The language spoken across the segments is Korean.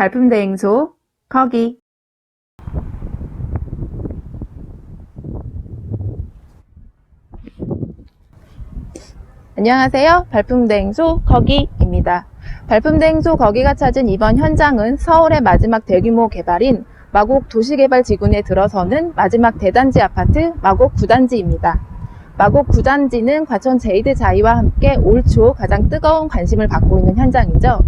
발품 대행소 거기 안녕하세요. 발품대행소 거기입니다. 발품대행소 거기가 찾은 이번 현장은 서울의 마지막 대규모 개발인 마곡 도시개발지구에 들어서는 마지막 대단지 아파트 마곡 9단지입니다. 마곡 9단지는 과천 제이드 자이와 함께 올 초 가장 뜨거운 관심을 받고 있는 현장이죠.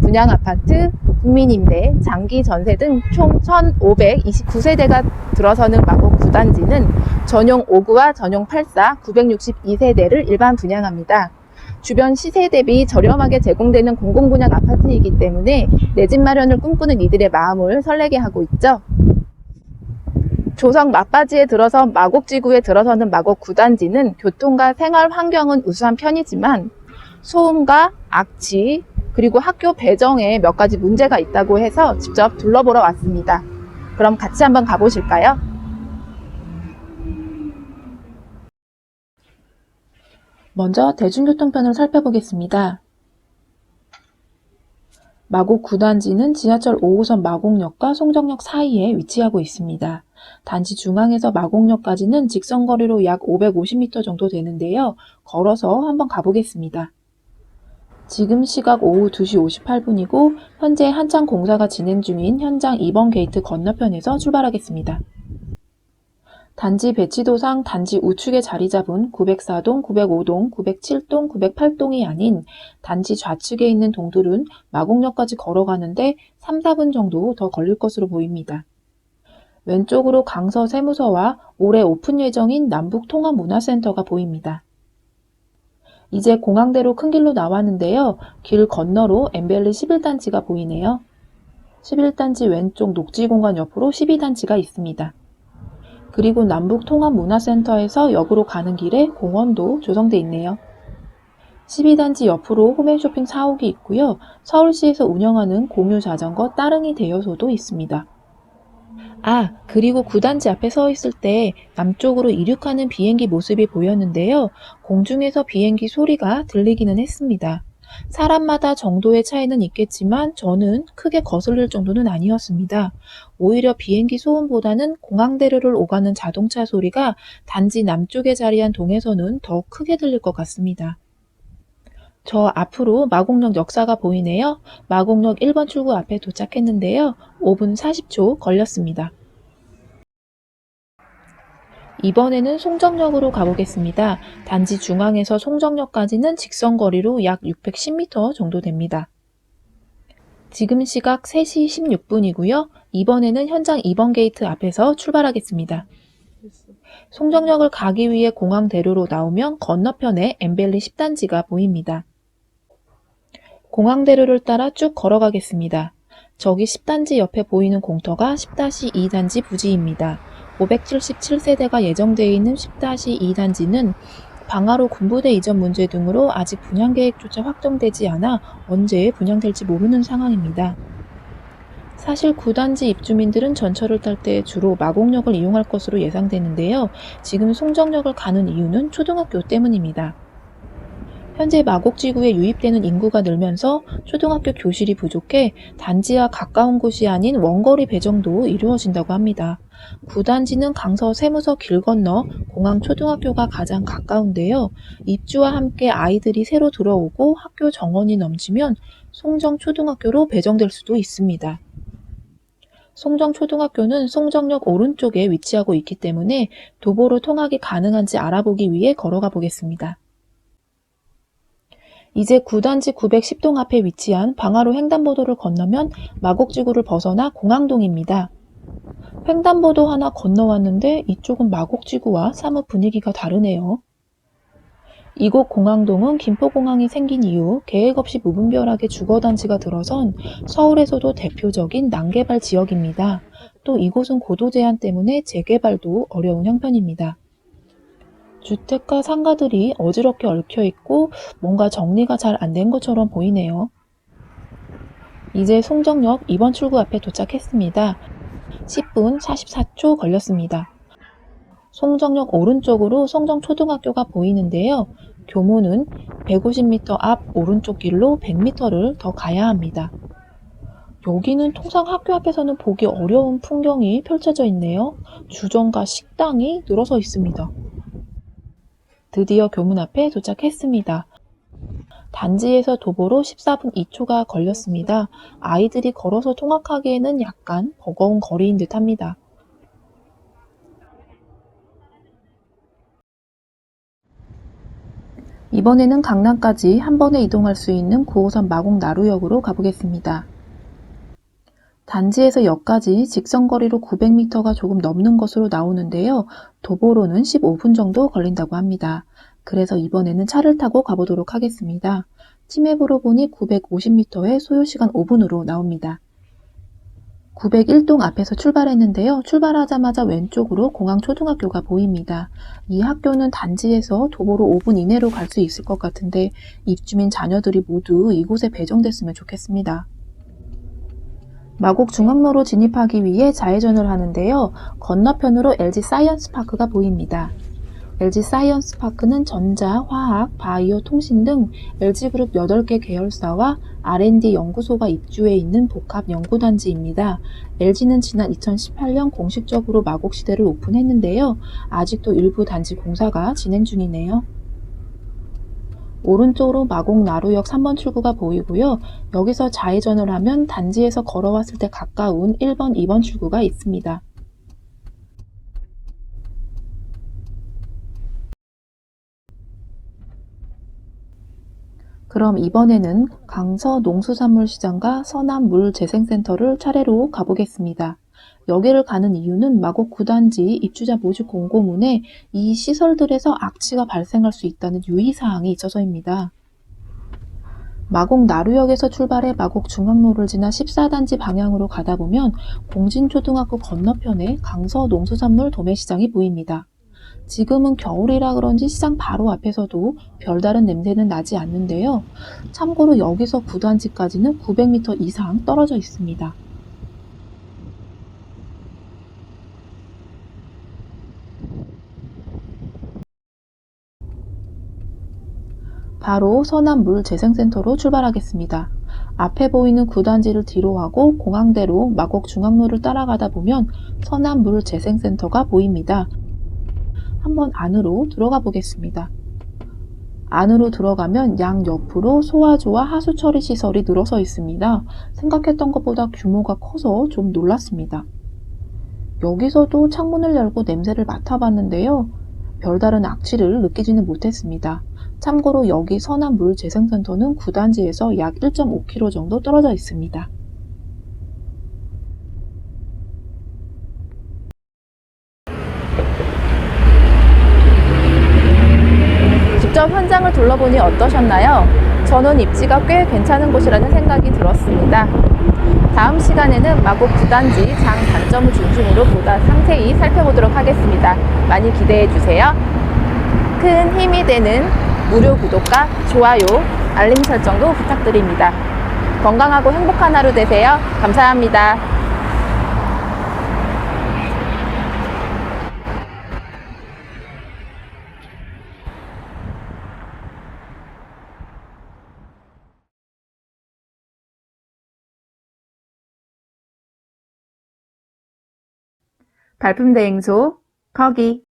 분양 아파트, 국민임대, 장기 전세 등 총 1,529세대가 들어서는 마곡 9단지는 전용 5구와 전용 8사 962세대를 일반 분양합니다. 주변 시세 대비 저렴하게 제공되는 공공분양 아파트이기 때문에 내 집 마련을 꿈꾸는 이들의 마음을 설레게 하고 있죠. 조성 막바지에 들어서 마곡지구에 들어서는 마곡 9단지는 교통과 생활 환경은 우수한 편이지만 소음과 악취 그리고 학교 배정에 몇 가지 문제가 있다고 해서 직접 둘러보러 왔습니다. 그럼 같이 한번 가보실까요? 먼저 대중교통편을 살펴보겠습니다. 마곡 9단지는 지하철 5호선 마곡역과 송정역 사이에 위치하고 있습니다. 단지 중앙에서 마곡역까지는 직선거리로 약 550m 정도 되는데요. 걸어서 한번 가보겠습니다. 지금 시각 오후 2시 58분이고 현재 한창 공사가 진행 중인 현장 2번 게이트 건너편에서 출발하겠습니다. 단지 배치도상 단지 우측에 자리 잡은 904동, 905동, 907동, 908동이 아닌 단지 좌측에 있는 동들은 마곡역까지 걸어가는데 3, 4분 정도 더 걸릴 것으로 보입니다. 왼쪽으로 강서 세무서와 올해 오픈 예정인 남북통합문화센터가 보입니다. 이제 공항대로 큰 길로 나왔는데요. 길 건너로 엠벨리 11단지가 보이네요. 11단지 왼쪽 녹지공간 옆으로 12단지가 있습니다. 그리고 남북통합문화센터에서 역으로 가는 길에 공원도 조성돼 있네요. 12단지 옆으로 홈앤쇼핑 사옥이 있고요. 서울시에서 운영하는 공유 자전거 따릉이 대여소도 있습니다. 아, 그리고 9단지 앞에 서 있을 때 남쪽으로 이륙하는 비행기 모습이 보였는데요. 공중에서 비행기 소리가 들리기는 했습니다. 사람마다 정도의 차이는 있겠지만 저는 크게 거슬릴 정도는 아니었습니다. 오히려 비행기 소음보다는 공항대로를 오가는 자동차 소리가 단지 남쪽에 자리한 동에서는 더 크게 들릴 것 같습니다. 저 앞으로 마곡역 역사가 보이네요. 마곡역 1번 출구 앞에 도착했는데요. 5분 40초 걸렸습니다. 이번에는 송정역으로 가보겠습니다. 단지 중앙에서 송정역까지는 직선 거리로 약 610m 정도 됩니다. 지금 시각 3시 16분이고요. 이번에는 현장 2번 게이트 앞에서 출발하겠습니다. 송정역을 가기 위해 공항대로로 나오면 건너편에 엠벨리 10단지가 보입니다. 공항대로를 따라 쭉 걸어가겠습니다. 저기 10단지 옆에 보이는 공터가 10-2단지 부지입니다. 577세대가 예정되어 있는 10-2단지는 방화로 군부대 이전 문제 등으로 아직 분양 계획조차 확정되지 않아 언제 분양될지 모르는 상황입니다. 사실 9단지 입주민들은 전철을 탈 때 주로 마곡역을 이용할 것으로 예상되는데요. 지금 송정역을 가는 이유는 초등학교 때문입니다. 현재 마곡지구에 유입되는 인구가 늘면서 초등학교 교실이 부족해 단지와 가까운 곳이 아닌 원거리 배정도 이루어진다고 합니다. 9단지는 강서 세무서 길 건너 공항 초등학교가 가장 가까운데요. 입주와 함께 아이들이 새로 들어오고 학교 정원이 넘치면 송정 초등학교로 배정될 수도 있습니다. 송정 초등학교는 송정역 오른쪽에 위치하고 있기 때문에 도보로 통학이 가능한지 알아보기 위해 걸어가 보겠습니다. 이제 9단지 910동 앞에 위치한 방화로 횡단보도를 건너면 마곡지구를 벗어나 공항동입니다. 횡단보도 하나 건너왔는데 이쪽은 마곡지구와 사뭇 분위기가 다르네요. 이곳 공항동은 김포공항이 생긴 이후 계획 없이 무분별하게 주거단지가 들어선 서울에서도 대표적인 난개발 지역입니다. 또 이곳은 고도 제한 때문에 재개발도 어려운 형편입니다. 주택과 상가들이 어지럽게 얽혀 있고 뭔가 정리가 잘 안 된 것처럼 보이네요. 이제 송정역 2번 출구 앞에 도착했습니다. 10분 44초 걸렸습니다. 송정역 오른쪽으로 송정초등학교가 보이는데요. 교무는 150m 앞 오른쪽 길로 100m를 더 가야 합니다. 여기는 통상 학교 앞에서는 보기 어려운 풍경이 펼쳐져 있네요. 주점과 식당이 늘어서 있습니다. 드디어 교문 앞에 도착했습니다. 단지에서 도보로 14분 2초가 걸렸습니다. 아이들이 걸어서 통학하기에는 약간 버거운 거리인 듯 합니다. 이번에는 강남까지 한 번에 이동할 수 있는 9호선 마곡 나루역으로 가보겠습니다. 단지에서 역까지 직선거리로 900m가 조금 넘는 것으로 나오는데요. 도보로는 15분 정도 걸린다고 합니다. 그래서 이번에는 차를 타고 가보도록 하겠습니다. 치맵으로 보니 950m에 소요시간 5분으로 나옵니다. 901동 앞에서 출발했는데요. 출발하자마자 왼쪽으로 공항초등학교가 보입니다. 이 학교는 단지에서 도보로 5분 이내로 갈 수 있을 것 같은데 입주민 자녀들이 모두 이곳에 배정됐으면 좋겠습니다. 마곡 중앙로로 진입하기 위해 좌회전을 하는데요. 건너편으로 LG 사이언스 파크가 보입니다. LG 사이언스 파크는 전자, 화학, 바이오, 통신 등 LG그룹 8개 계열사와 R&D 연구소가 입주해 있는 복합 연구단지입니다. LG는 지난 2018년 공식적으로 마곡시대를 오픈했는데요. 아직도 일부 단지 공사가 진행 중이네요. 오른쪽으로 마곡 나루역 3번 출구가 보이고요. 여기서 좌회전을 하면 단지에서 걸어왔을 때 가까운 1번, 2번 출구가 있습니다. 그럼 이번에는 강서 농수산물시장과 서남 물재생센터를 차례로 가보겠습니다. 여기를 가는 이유는 마곡 9단지 입주자 모집 공고문에 이 시설들에서 악취가 발생할 수 있다는 유의사항이 있어서입니다. 마곡 나루역에서 출발해 마곡 중앙로를 지나 14단지 방향으로 가다 보면 공진초등학교 건너편에 강서 농수산물 도매시장이 보입니다. 지금은 겨울이라 그런지 시장 바로 앞에서도 별다른 냄새는 나지 않는데요. 참고로 여기서 9단지까지는 900m 이상 떨어져 있습니다. 바로 서남 물재생센터로 출발하겠습니다. 앞에 보이는 9단지를 뒤로 하고 공항대로 마곡 중앙로를 따라가다 보면 서남 물재생센터가 보입니다. 한번 안으로 들어가 보겠습니다. 안으로 들어가면 양 옆으로 소화조와 하수 처리 시설이 늘어서 있습니다. 생각했던 것보다 규모가 커서 좀 놀랐습니다. 여기서도 창문을 열고 냄새를 맡아봤는데요. 별다른 악취를 느끼지는 못했습니다. 참고로 여기 서남 물 재생센터는 9단지에서 약 1.5km 정도 떨어져 있습니다. 직접 현장을 둘러보니 어떠셨나요? 저는 입지가 꽤 괜찮은 곳이라는 생각이 들었습니다. 다음 시간에는 마곡 9단지 장 단점을 중심으로 보다 상세히 살펴보도록 하겠습니다. 많이 기대해 주세요. 큰 힘이 되는 무료 구독과 좋아요, 알림 설정도 부탁드립니다. 건강하고 행복한 하루 되세요. 감사합니다. 발품 대행소 거기